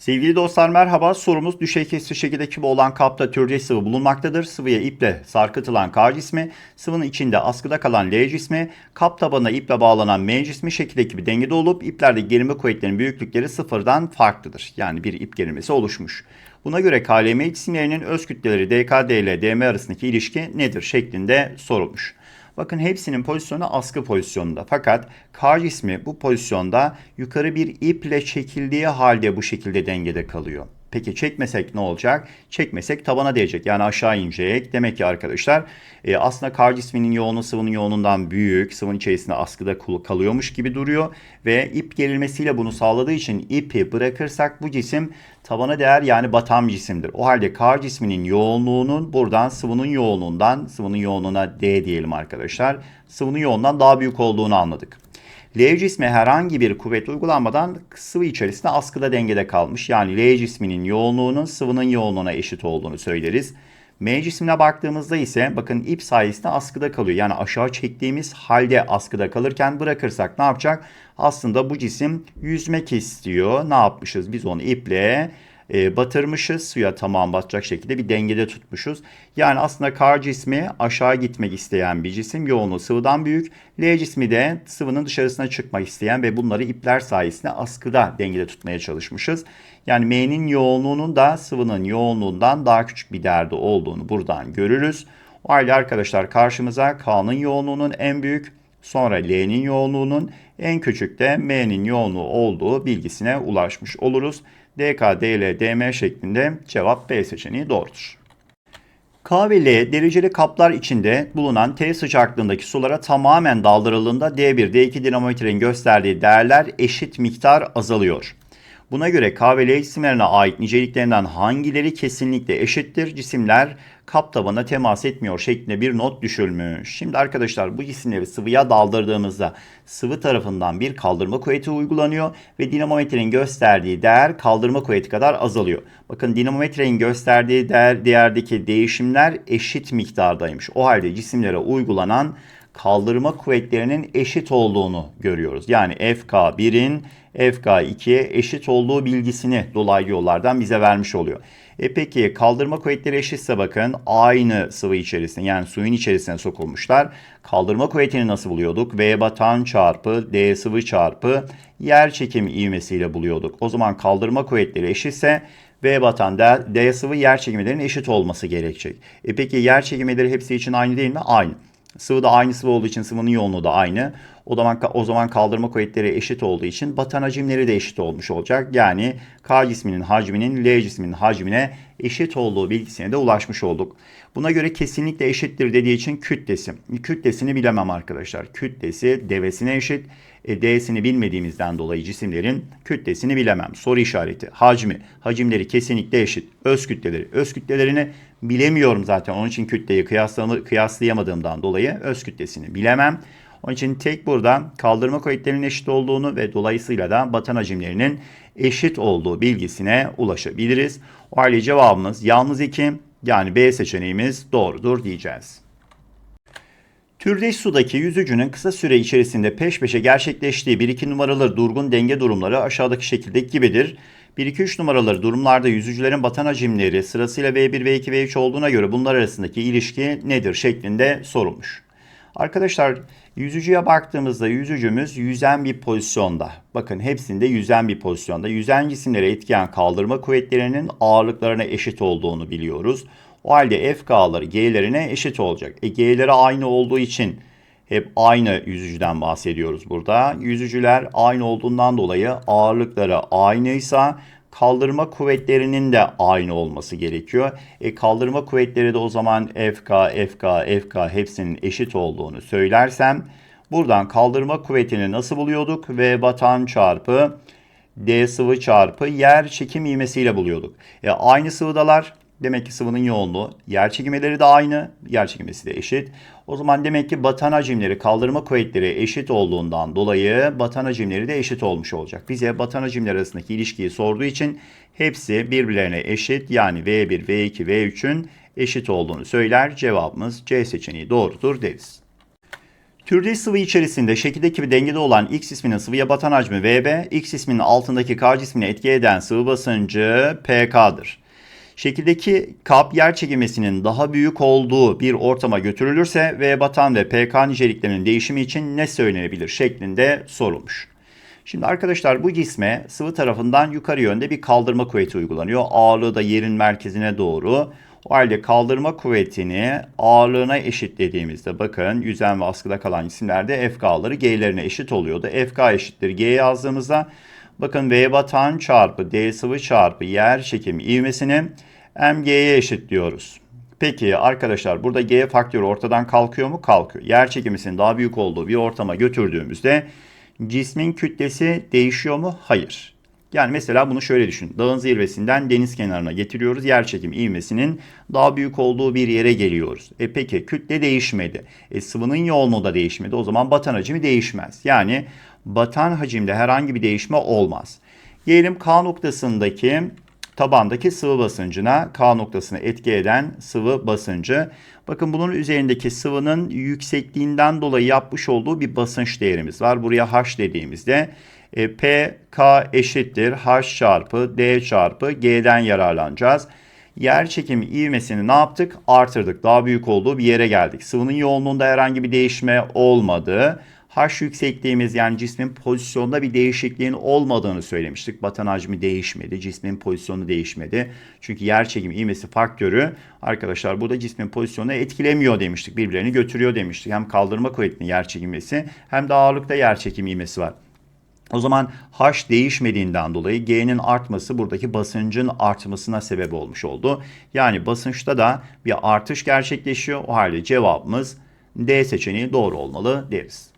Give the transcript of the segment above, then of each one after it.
Sevgili dostlar merhaba. Sorumuz düşey kesir şekilde küp olan kapta türde sıvı bulunmaktadır. Sıvıya iple sarkıtılan K cismi, sıvının içinde askıda kalan L cismi, kap tabanına iple bağlanan M cismi şekildeki bir dengede olup iplerde gerilme kuvvetlerinin büyüklükleri sıfırdan farklıdır. Yani bir ip gerilmesi oluşmuş. Buna göre KLM cisimlerinin öz kütleleri DK, DL, DM arasındaki ilişki nedir şeklinde sorulmuş. Bakın hepsinin pozisyonu askı pozisyonunda. Fakat K cismi bu pozisyonda yukarı bir iple çekildiği halde bu şekilde dengede kalıyor. Peki çekmesek ne olacak? Çekmesek tabana değecek. Yani aşağı inecek. Demek ki arkadaşlar e, aslında kar cisminin yoğunluğu sıvının yoğunluğundan büyük. Sıvının içerisinde askıda kalıyormuş gibi duruyor. Ve ip gerilmesiyle bunu sağladığı için ipi bırakırsak bu cisim tabana değer yani batan cisimdir. O halde kar cisminin yoğunluğunun buradan sıvının yoğunluğundan sıvının yoğunluğuna D diyelim arkadaşlar. Sıvının yoğunluğundan daha büyük olduğunu anladık. L cismi herhangi bir kuvvet uygulanmadan sıvı içerisinde askıda dengede kalmış. Yani L cisminin yoğunluğunun sıvının yoğunluğuna eşit olduğunu söyleriz. M cismine baktığımızda ise bakın ip sayesinde askıda kalıyor. Yani aşağı çektiğimiz halde askıda kalırken bırakırsak ne yapacak? Aslında bu cisim yüzmek istiyor. Ne yapmışız? Biz onu iple e, batırmışız. Suya tamam batacak şekilde bir dengede tutmuşuz. Yani aslında kar cismi aşağı gitmek isteyen bir cisim. Yoğunluğu sıvıdan büyük. L cismi de sıvının dışarısına çıkmak isteyen ve bunları ipler sayesinde askıda dengede tutmaya çalışmışız. Yani M'nin yoğunluğunun da sıvının yoğunluğundan daha küçük bir derdi olduğunu buradan görürüz. O halde arkadaşlar karşımıza K'nın yoğunluğunun en büyük, sonra L'nin yoğunluğunun en küçük de M'nin yoğunluğu olduğu bilgisine ulaşmış oluruz. DK, DL, DM şeklinde cevap B seçeneği doğrudur. K ve L dereceli kaplar içinde bulunan T sıcaklığındaki sulara tamamen daldırıldığında D1, D2 dinamometrenin gösterdiği değerler eşit miktar azalıyor. Buna göre K ve L cisimlerine ait niceliklerinden hangileri kesinlikle eşittir? Cisimler kap tabanına temas etmiyor şeklinde bir not düşülmüş. Şimdi arkadaşlar bu cisimleri sıvıya daldırdığımızda sıvı tarafından bir kaldırma kuvveti uygulanıyor ve dinamometrenin gösterdiği değer kaldırma kuvveti kadar azalıyor. Bakın dinamometrenin gösterdiği değer değerdeki değişimler eşit miktardaymış. O halde cisimlere uygulanan kaldırma kuvvetlerinin eşit olduğunu görüyoruz. Yani FK1'in FK2'ye eşit olduğu bilgisini dolaylı yollardan bize vermiş oluyor. E peki kaldırma kuvvetleri eşitse bakın aynı sıvı içerisinde yani suyun içerisine sokulmuşlar. Kaldırma kuvvetini nasıl buluyorduk? V batan çarpı D sıvı çarpı yer çekim ivmesiyle buluyorduk. O zaman kaldırma kuvvetleri eşitse V batan D, D sıvı yer çekimlerinin eşit olması gerekecek. E peki yer çekimleri hepsi için aynı değil mi? Aynı. Sıvı da aynı sıvı olduğu için sıvının yoğunluğu da aynı. O zaman o zaman kaldırma kuvvetleri eşit olduğu için batan hacimleri de eşit olmuş olacak. Yani K cisminin hacminin L cisminin hacmine eşit olduğu bilgisine de ulaşmış olduk. Buna göre kesinlikle eşittir dediği için kütlesi. Kütlesini bilemem arkadaşlar. Kütlesi devesine eşit. E, D'sini bilmediğimizden dolayı cisimlerin kütlesini bilemem. Soru işareti. Hacmi. Hacimleri kesinlikle eşit. Öz kütleleri. Öz kütlelerini bilemiyorum zaten. Onun için kütleyi kıyaslayamadığımdan dolayı öz kütlesini bilemem. Onun için tek burada kaldırma kuvvetlerinin eşit olduğunu ve dolayısıyla da batan hacimlerinin eşit olduğu bilgisine ulaşabiliriz. O halde cevabımız yalnız 2 yani B seçeneğimiz doğrudur diyeceğiz. Türdeş sudaki yüzücünün kısa süre içerisinde peş peşe gerçekleştiği 1-2 numaralı durgun denge durumları aşağıdaki şekilde gibidir. 1-2-3 numaraları durumlarda yüzücülerin batan hacimleri sırasıyla V1, V2, V3 olduğuna göre bunlar arasındaki ilişki nedir şeklinde sorulmuş. Arkadaşlar yüzücüye baktığımızda yüzücümüz yüzen bir pozisyonda. Bakın hepsinde yüzen bir pozisyonda. Yüzen cisimlere etkileyen kaldırma kuvvetlerinin ağırlıklarına eşit olduğunu biliyoruz. O halde FK'ları G'lerine eşit olacak. E G'leri aynı olduğu için hep aynı yüzücüden bahsediyoruz burada. Yüzücüler aynı olduğundan dolayı ağırlıkları aynıysa kaldırma kuvvetlerinin de aynı olması gerekiyor. E, kaldırma kuvvetleri de o zaman FK, FK, FK hepsinin eşit olduğunu söylersem buradan kaldırma kuvvetini nasıl buluyorduk? V batan çarpı D sıvı çarpı yer çekim ivmesiyle buluyorduk. E, aynı sıvıdalar Demek ki sıvının yoğunluğu, yer çekimleri de aynı, yer çekimesi de eşit. O zaman demek ki batan hacimleri, kaldırma kuvvetleri eşit olduğundan dolayı batan hacimleri de eşit olmuş olacak. Bize batan hacimler arasındaki ilişkiyi sorduğu için hepsi birbirlerine eşit. Yani V1, V2, V3'ün eşit olduğunu söyler. Cevabımız C seçeneği doğrudur deriz. Türdeş sıvı içerisinde şekildeki gibi dengede olan X isminin sıvıya batan hacmi VB, X isminin altındaki K cismini etki eden sıvı basıncı PK'dır. Şekildeki kap yer çekimesinin daha büyük olduğu bir ortama götürülürse V batan ve PK niceliklerinin değişimi için ne söylenebilir şeklinde sorulmuş. Şimdi arkadaşlar bu cisme sıvı tarafından yukarı yönde bir kaldırma kuvveti uygulanıyor. Ağırlığı da yerin merkezine doğru. O halde kaldırma kuvvetini ağırlığına eşitlediğimizde bakın yüzen ve askıda kalan cisimlerde FK'ları G'lerine eşit oluyordu. FK eşittir G yazdığımızda bakın V batan çarpı D sıvı çarpı yer çekimi ivmesini mg'ye eşitliyoruz. Peki arkadaşlar burada G faktörü ortadan kalkıyor mu? Kalkıyor. Yer çekiminin daha büyük olduğu bir ortama götürdüğümüzde cismin kütlesi değişiyor mu? Hayır. Yani mesela bunu şöyle düşün. Dağın zirvesinden deniz kenarına getiriyoruz. Yer çekim ivmesinin daha büyük olduğu bir yere geliyoruz. E peki kütle değişmedi. E sıvının yoğunluğu da değişmedi. O zaman batan hacmi değişmez. Yani batan hacimde herhangi bir değişme olmaz. Diyelim K noktasındaki tabandaki sıvı basıncına K noktasını etki eden sıvı basıncı. Bakın bunun üzerindeki sıvının yüksekliğinden dolayı yapmış olduğu bir basınç değerimiz var. Buraya H dediğimizde e, P, K eşittir H çarpı D çarpı G'den yararlanacağız. Yer çekimi ivmesini ne yaptık? Artırdık. Daha büyük olduğu bir yere geldik. Sıvının yoğunluğunda herhangi bir değişme olmadı. H yüksekliğimiz yani cismin pozisyonda bir değişikliğin olmadığını söylemiştik. Batan hacmi değişmedi. Cismin pozisyonu değişmedi. Çünkü yer çekimi ivmesi faktörü arkadaşlar burada cismin pozisyonunu etkilemiyor demiştik. Birbirlerini götürüyor demiştik. Hem kaldırma kuvvetinin yer çekimesi hem de ağırlıkta yer çekimi ivmesi var. O zaman H değişmediğinden dolayı G'nin artması buradaki basıncın artmasına sebep olmuş oldu. Yani basınçta da bir artış gerçekleşiyor. O halde cevabımız D seçeneği doğru olmalı deriz.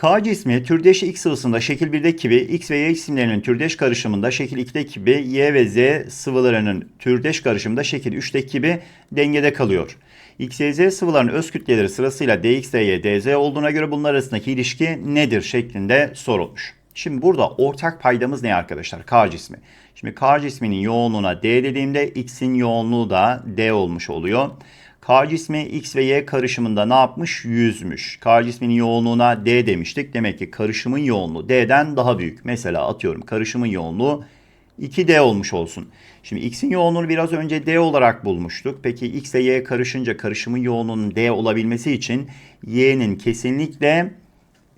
K cismi türdeş X sıvısında şekil 1'deki gibi X ve Y cisimlerinin türdeş karışımında şekil 2'deki gibi Y ve Z sıvılarının türdeş karışımında şekil 3'teki gibi dengede kalıyor. X, Y, Z sıvıların öz kütleleri sırasıyla DX, DY, DZ olduğuna göre bunlar arasındaki ilişki nedir şeklinde sorulmuş. Şimdi burada ortak paydamız ne arkadaşlar? K cismi. Şimdi K cisminin yoğunluğuna D dediğimde X'in yoğunluğu da D olmuş oluyor. K cismi X ve Y karışımında ne yapmış? Yüzmüş. K cisminin yoğunluğuna D demiştik. Demek ki karışımın yoğunluğu D'den daha büyük. Mesela atıyorum karışımın yoğunluğu 2D olmuş olsun. Şimdi X'in yoğunluğunu biraz önce D olarak bulmuştuk. Peki X ile Y karışınca karışımın yoğunluğunun D olabilmesi için Y'nin kesinlikle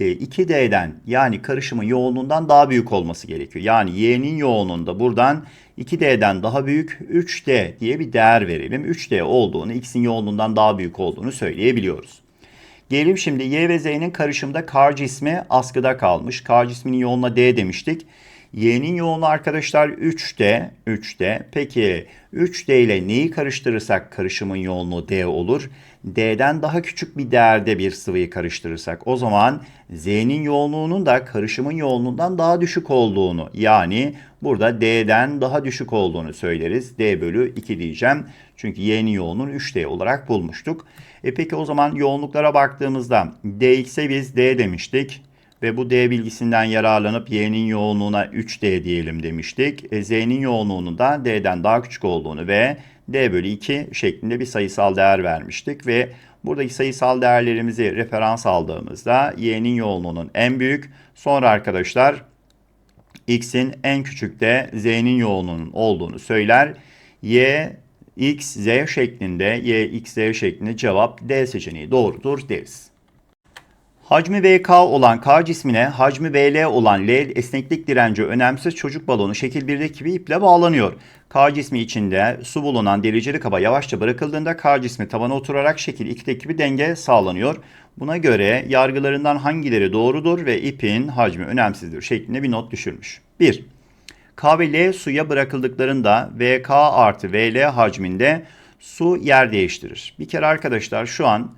2D'den e, yani karışımın yoğunluğundan daha büyük olması gerekiyor. Yani Y'nin yoğunluğunda buradan 2D'den daha büyük 3D diye bir değer verelim. 3D olduğunu, X'in yoğunluğundan daha büyük olduğunu söyleyebiliyoruz. Gelelim şimdi Y ve Z'nin karışımda K cismi askıda kalmış. K cisminin yoğunluğuna D demiştik. Y'nin yoğunluğu arkadaşlar 3D. 3D. Peki 3D ile neyi karıştırırsak karışımın yoğunluğu D olur. D'den daha küçük bir değerde bir sıvıyı karıştırırsak o zaman Z'nin yoğunluğunun da karışımın yoğunluğundan daha düşük olduğunu yani burada D'den daha düşük olduğunu söyleriz. D bölü 2 diyeceğim. Çünkü Y'nin yoğunluğunu 3D olarak bulmuştuk. E peki o zaman yoğunluklara baktığımızda DX'e biz D demiştik ve bu D bilgisinden yararlanıp Y'nin yoğunluğuna 3D diyelim demiştik. E, Z'nin yoğunluğunun da D'den daha küçük olduğunu ve D bölü 2 şeklinde bir sayısal değer vermiştik ve buradaki sayısal değerlerimizi referans aldığımızda Y'nin yoğunluğunun en büyük sonra arkadaşlar X'in en küçük de Z'nin yoğunluğunun olduğunu söyler. Y, X, Z şeklinde Y, X, Z şeklinde cevap D seçeneği doğrudur deriz. Hacmi VK olan K cismine hacmi VL olan L esneklik direnci önemsiz çocuk balonu şekil 1'deki gibi iple bağlanıyor. K cismi içinde su bulunan deliceli kaba yavaşça bırakıldığında K cismi tavana oturarak şekil 2'deki gibi denge sağlanıyor. Buna göre yargılarından hangileri doğrudur ve ipin hacmi önemsizdir şeklinde bir not düşürmüş. 1. K ve L suya bırakıldıklarında VK artı VL hacminde su yer değiştirir. Bir kere arkadaşlar şu an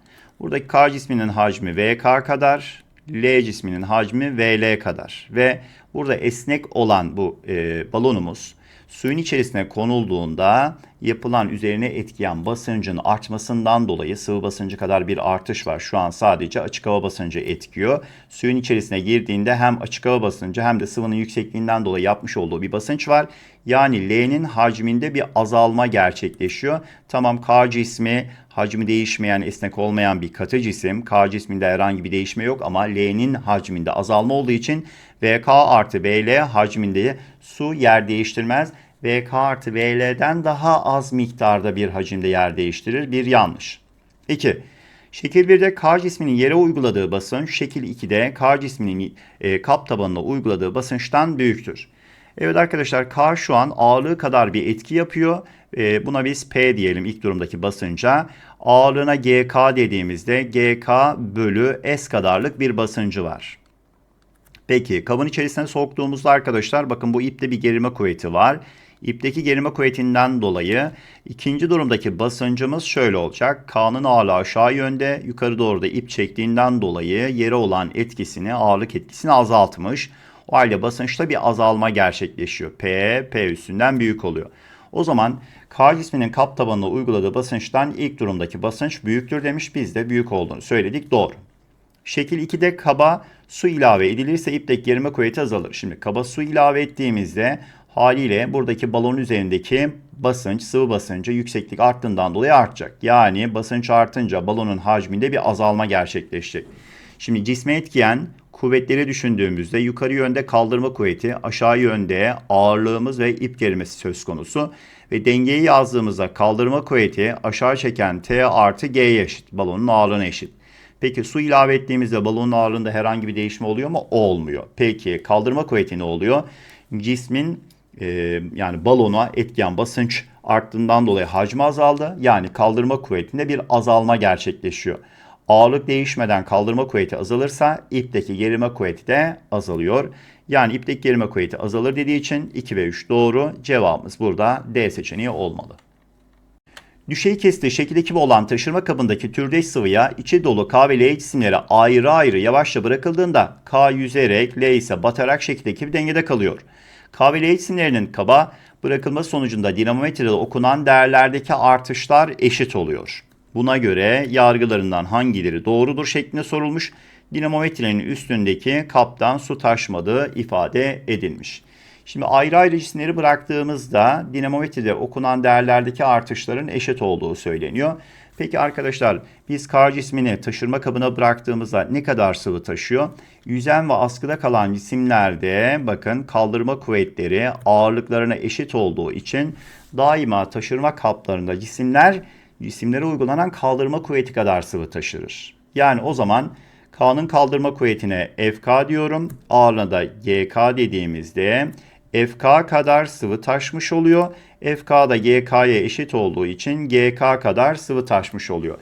Buradaki K cisminin hacmi VK kadar, L cisminin hacmi VL kadar ve burada esnek olan bu e, balonumuz suyun içerisine konulduğunda yapılan üzerine etkiyen basıncın artmasından dolayı sıvı basıncı kadar bir artış var. Şu an sadece açık hava basıncı etkiyor. Suyun içerisine girdiğinde hem açık hava basıncı hem de sıvının yüksekliğinden dolayı yapmış olduğu bir basınç var. Yani L'nin hacminde bir azalma gerçekleşiyor. Tamam K cismi hacmi değişmeyen, esnek olmayan bir katı cisim. K cisminde herhangi bir değişme yok ama L'nin hacminde azalma olduğu için VK artı VL hacminde su yer değiştirmez. VK artı VL'den daha az miktarda bir hacimde yer değiştirir. Bir yanlış. 2. Şekil 1'de K cisminin yere uyguladığı basınç, şekil 2'de K cisminin e, kap tabanına uyguladığı basınçtan büyüktür. Evet arkadaşlar K şu an ağırlığı kadar bir etki yapıyor. E, buna biz P diyelim ilk durumdaki basınca. Ağırlığına GK dediğimizde GK bölü S kadarlık bir basıncı var. Peki kabın içerisine soktuğumuzda arkadaşlar bakın bu ipte bir gerilme kuvveti var. İpteki gerilme kuvvetinden dolayı ikinci durumdaki basıncımız şöyle olacak. K'nın ağırlığı aşağı yönde yukarı doğru da ip çektiğinden dolayı yere olan etkisini ağırlık etkisini azaltmış. O halde basınçta bir azalma gerçekleşiyor. P, P üstünden büyük oluyor. O zaman K cisminin kap tabanına uyguladığı basınçtan ilk durumdaki basınç büyüktür demiş. Biz de büyük olduğunu söyledik. Doğru. Şekil 2'de kaba su ilave edilirse ipteki gerilme kuvveti azalır. Şimdi kaba su ilave ettiğimizde haliyle buradaki balon üzerindeki basınç, sıvı basıncı yükseklik arttığından dolayı artacak. Yani basınç artınca balonun hacminde bir azalma gerçekleşecek. Şimdi cisme etkiyen kuvvetleri düşündüğümüzde yukarı yönde kaldırma kuvveti, aşağı yönde ağırlığımız ve ip gerilmesi söz konusu. Ve dengeyi yazdığımızda kaldırma kuvveti aşağı çeken T artı G'ye eşit. Balonun ağırlığına eşit. Peki su ilave ettiğimizde balonun ağırlığında herhangi bir değişme oluyor mu? Olmuyor. Peki kaldırma kuvveti ne oluyor? Cismin e, yani balona etkiyen basınç arttığından dolayı hacmi azaldı. Yani kaldırma kuvvetinde bir azalma gerçekleşiyor. Ağırlık değişmeden kaldırma kuvveti azalırsa ipteki gerilme kuvveti de azalıyor. Yani ipteki gerilme kuvveti azalır dediği için 2 ve 3 doğru. Cevabımız burada D seçeneği olmalı. Düşey kestiği şekil ekibi olan taşırma kabındaki türdeş sıvıya içi dolu K ve L cisimleri ayrı ayrı yavaşça bırakıldığında K yüzerek L ise batarak şekil ekibi dengede kalıyor. K ve L cisimlerinin kaba bırakılma sonucunda dinamometrede okunan değerlerdeki artışlar eşit oluyor. Buna göre yargılarından hangileri doğrudur şeklinde sorulmuş. Dinamometrenin üstündeki kaptan su taşmadığı ifade edilmiş. Şimdi ayrı ayrı cisimleri bıraktığımızda dinamometrede okunan değerlerdeki artışların eşit olduğu söyleniyor. Peki arkadaşlar biz kar cismini taşırma kabına bıraktığımızda ne kadar sıvı taşıyor? Yüzen ve askıda kalan cisimlerde bakın kaldırma kuvvetleri ağırlıklarına eşit olduğu için daima taşırma kaplarında cisimler cisimlere uygulanan kaldırma kuvveti kadar sıvı taşırır. Yani o zaman K'nın kaldırma kuvvetine FK diyorum. Ağırlığına da GK dediğimizde FK kadar sıvı taşmış oluyor. FK da GK'ya eşit olduğu için GK kadar sıvı taşmış oluyor.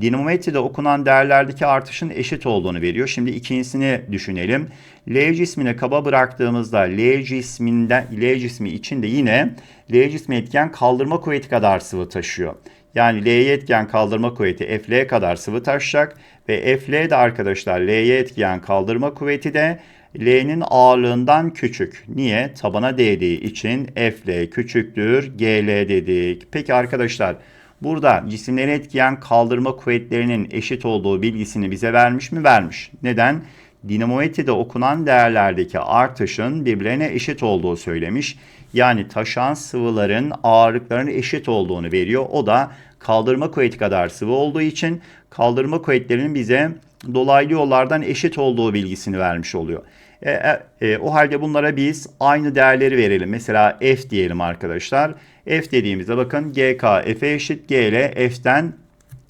Dinamometrede okunan değerlerdeki artışın eşit olduğunu veriyor. Şimdi ikincisini düşünelim. L cismini kaba bıraktığımızda L cisminden L cismi içinde yine L cismi etken kaldırma kuvveti kadar sıvı taşıyor. Yani L'ye etken kaldırma kuvveti FL kadar sıvı taşıyacak ve FL de arkadaşlar L'ye etken kaldırma kuvveti de L'nin ağırlığından küçük. Niye? Tabana değdiği için FL küçüktür GL dedik. Peki arkadaşlar burada cisimleri etkileyen kaldırma kuvvetlerinin eşit olduğu bilgisini bize vermiş mi? Vermiş. Neden? Dinamometrede okunan değerlerdeki artışın birbirlerine eşit olduğu söylemiş. Yani taşan sıvıların ağırlıklarının eşit olduğunu veriyor. O da kaldırma kuvveti kadar sıvı olduğu için kaldırma kuvvetlerinin bize dolaylı yollardan eşit olduğu bilgisini vermiş oluyor. E, e, e, o halde bunlara biz aynı değerleri verelim. Mesela F diyelim arkadaşlar. F dediğimizde bakın GK F'e eşit GL F'ten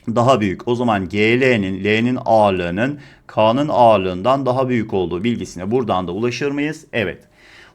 daha büyük. O zaman GL'nin L'nin ağırlığının K'nın ağırlığından daha büyük olduğu bilgisine buradan da ulaşır mıyız? Evet.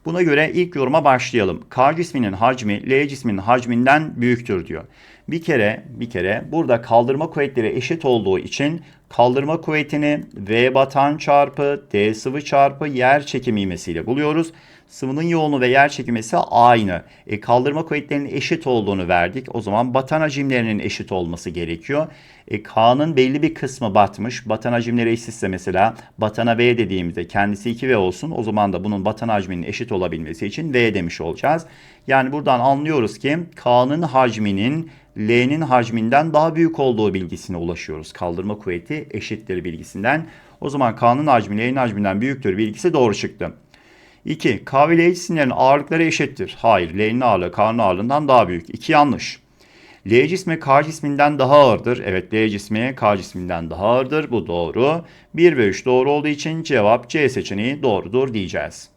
Buna göre ilk yoruma başlayalım. K cisminin hacmi L cisminin hacminden büyüktür diyor. Bir kere bir kere burada kaldırma kuvvetleri eşit olduğu için kaldırma kuvvetini V batan çarpı D sıvı çarpı yer çekimi ivmesiyle buluyoruz. Sıvının yoğunluğu ve yer çekimesi aynı. E, kaldırma kuvvetlerinin eşit olduğunu verdik. O zaman batan hacimlerinin eşit olması gerekiyor. E, K'nın belli bir kısmı batmış. Batan hacimleri eşitse mesela batana V dediğimizde kendisi 2V olsun. O zaman da bunun batan hacminin eşit olabilmesi için V demiş olacağız. Yani buradan anlıyoruz ki K'nın hacminin L'nin hacminden daha büyük olduğu bilgisine ulaşıyoruz. Kaldırma kuvveti eşittir bilgisinden. O zaman K'nın hacmi L'nin hacminden büyüktür bilgisi doğru çıktı. 2. K ve L cisimlerin ağırlıkları eşittir. Hayır. L'nin ağırlığı K'nın ağırlığından daha büyük. 2 yanlış. L cismi K cisminden daha ağırdır. Evet L cismi K cisminden daha ağırdır. Bu doğru. 1 ve 3 doğru olduğu için cevap C seçeneği doğrudur diyeceğiz.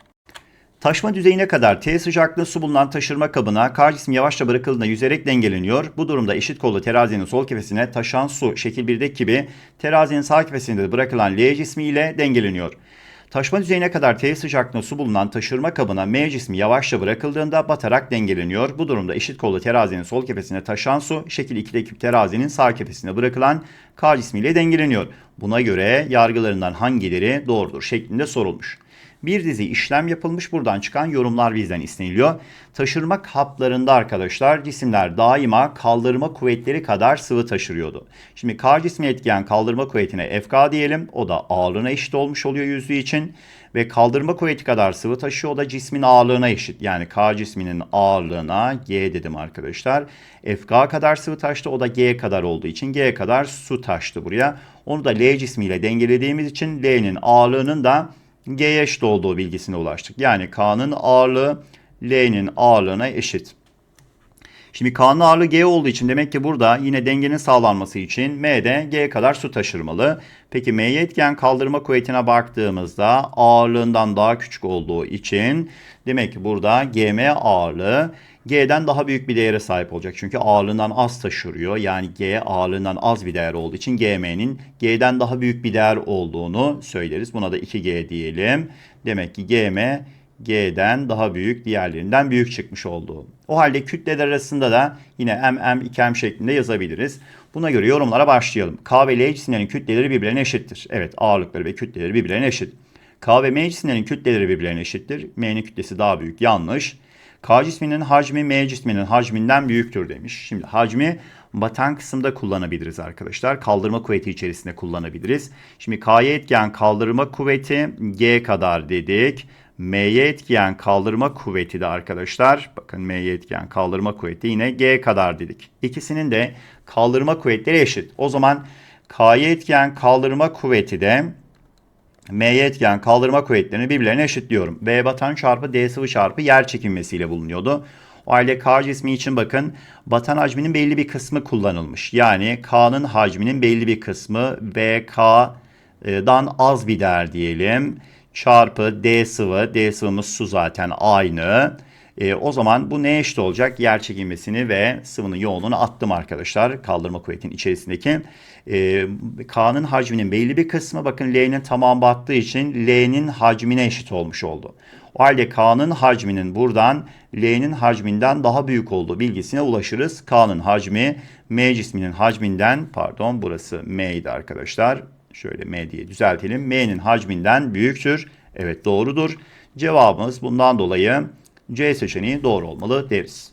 Taşma düzeyine kadar T sıcaklığı su bulunan taşırma kabına K cismi yavaşça bırakıldığında yüzerek dengeleniyor. Bu durumda eşit kollu terazinin sol kefesine taşan su şekil 1'deki gibi terazinin sağ kefesinde de bırakılan L cismi ile dengeleniyor. Taşma düzeyine kadar T sıcaklığında su bulunan taşırma kabına M cismi yavaşça bırakıldığında batarak dengeleniyor. Bu durumda eşit kollu terazinin sol kefesine taşan su şekil 2'deki terazinin sağ kefesine bırakılan K cismiyle dengeleniyor. Buna göre yargılarından hangileri doğrudur şeklinde sorulmuş. Bir dizi işlem yapılmış. Buradan çıkan yorumlar bizden isteniliyor. Taşırma kaplarında arkadaşlar cisimler daima kaldırma kuvvetleri kadar sıvı taşırıyordu. Şimdi K cismi etkileyen kaldırma kuvvetine FK diyelim. O da ağırlığına eşit olmuş oluyor yüzlüğü için. Ve kaldırma kuvveti kadar sıvı taşıyor. O da cismin ağırlığına eşit. Yani K cisminin ağırlığına G dedim arkadaşlar. FK kadar sıvı taştı. O da G kadar olduğu için G kadar su taştı buraya. Onu da L cismiyle dengelediğimiz için L'nin ağırlığının da G'ye eşit olduğu bilgisine ulaştık. Yani K'nın ağırlığı L'nin ağırlığına eşit. Şimdi K'nın ağırlığı G olduğu için demek ki burada yine dengenin sağlanması için M de G kadar su taşırmalı. Peki M'ye etken kaldırma kuvvetine baktığımızda ağırlığından daha küçük olduğu için demek ki burada GM ağırlığı G'den daha büyük bir değere sahip olacak. Çünkü ağırlığından az taşırıyor. Yani G ağırlığından az bir değer olduğu için GM'nin G'den daha büyük bir değer olduğunu söyleriz. Buna da 2G diyelim. Demek ki GM G'den daha büyük, diğerlerinden büyük çıkmış oldu. O halde kütleler arasında da yine MM, 2M şeklinde yazabiliriz. Buna göre yorumlara başlayalım. K ve L cisimlerin kütleleri birbirine eşittir. Evet ağırlıkları ve kütleleri birbirine eşit. K ve M cisimlerin kütleleri birbirine eşittir. M'nin kütlesi daha büyük. Yanlış. K cisminin hacmi M cisminin hacminden büyüktür demiş. Şimdi hacmi batan kısımda kullanabiliriz arkadaşlar. Kaldırma kuvveti içerisinde kullanabiliriz. Şimdi K'ya etkileyen kaldırma kuvveti G kadar dedik. M'ye etkileyen kaldırma kuvveti de arkadaşlar bakın M'ye etkileyen kaldırma kuvveti yine G kadar dedik. İkisinin de kaldırma kuvvetleri eşit. O zaman K'ya etkileyen kaldırma kuvveti de M'ye etkileyen kaldırma kuvvetlerini birbirlerine eşitliyorum. V batan çarpı D sıvı çarpı yer çekilmesiyle bulunuyordu. O halde K cismi için bakın batan hacminin belli bir kısmı kullanılmış. Yani K'nın hacminin belli bir kısmı VK'dan az bir değer diyelim. Çarpı D sıvı. D sıvımız su zaten aynı. E, o zaman bu neye eşit olacak? Yer çekilmesini ve sıvının yoğunluğunu attım arkadaşlar. Kaldırma kuvvetinin içerisindeki. E, K'nın hacminin belli bir kısmı bakın L'nin tamam battığı için L'nin hacmine eşit olmuş oldu. O halde K'nın hacminin buradan L'nin hacminden daha büyük olduğu bilgisine ulaşırız. K'nın hacmi M cisminin hacminden pardon burası M'ydi arkadaşlar. Şöyle M diye düzeltelim. M'nin hacminden büyüktür. Evet doğrudur. Cevabımız bundan dolayı C seçeneği doğru olmalı deriz.